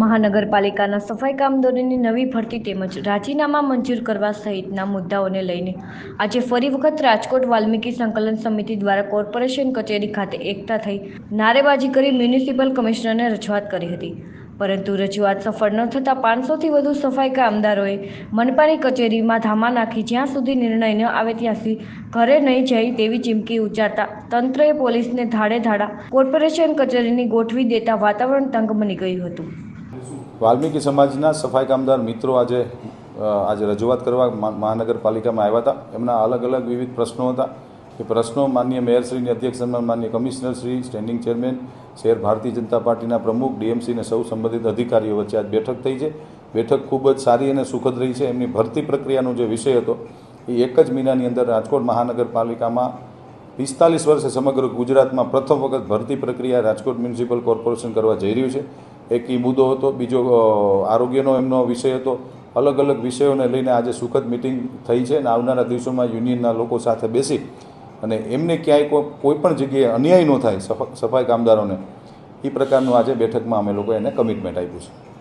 મહાનગરપાલિકાના સફાઈ કામદારોની નવી ભરતી તેમજ રાજીનામા મંજૂર કરવા સહિતના મુદ્દાઓને લઈને આજે ફરી વખત રાજકોટ વાલ્મીકી સંકલન સમિતિ દ્વારા કોર્પોરેશન કચેરી ખાતે એકઠા થઈ નારેબાજી કરી મ્યુનિસિપલ કમિશનરને રજૂઆત કરી હતી. પરંતુ રજૂઆત સફળ ન થતાં પાંચસોથી વધુ સફાઈ કામદારોએ મનપાની કચેરીમાં ધામા નાખી જ્યાં સુધી નિર્ણય ન આવે ત્યાં સુધી ઘરે નહીં જાય તેવી ચીમકી ઉચ્ચારતા તંત્રએ પોલીસને ધાડે ધાડા કોર્પોરેશન કચેરીની ગોઠવી દેતા વાતાવરણ તંગ બની ગયું હતું. વાલ્મીકી સમાજના સફાઈ કામદાર મિત્રો આજે આજે રજૂઆત કરવા મહાનગરપાલિકામાં આવ્યા હતા. એમના અલગ અલગ વિવિધ પ્રશ્નો હતા. એ પ્રશ્નો માન્ય મેયરશ્રીની અધ્યક્ષતામાં માન્ય કમિશનરશ્રી સ્ટેન્ડિંગ ચેરમેન, શહેર ભારતીય જનતા પાર્ટીના પ્રમુખ ડીએમસીને સૌ સંબંધિત અધિકારીઓ વચ્ચે આજ બેઠક થઈ છે. બેઠક ખૂબ જ સારી અને સુખદ રહી છે. એમની ભરતી પ્રક્રિયાનો જે વિષય હતો, એ એક જ મહિનાની અંદર રાજકોટ મહાનગરપાલિકામાં પિસ્તાલીસ વર્ષે સમગ્ર ગુજરાતમાં પ્રથમ વખત ભરતી પ્રક્રિયા રાજકોટ મ્યુનિસિપલ કોર્પોરેશન કરવા જઈ રહ્યું છે. એક એ મુદ્દો હતો, બીજો આરોગ્યનો એમનો વિષય હતો. અલગ અલગ વિષયોને લઈને આજે સુખદ મિટિંગ થઈ છે અને આવનારા દિવસોમાં યુનિયનના લોકો સાથે બેસી અને એમને ક્યાંય કોઈ પણ જગ્યાએ અન્યાય ન થાય સફા- સફાઈ કામદારોને એ પ્રકારનું આજે બેઠકમાં અમે લોકો એને કમિટમેન્ટ આપ્યું છે.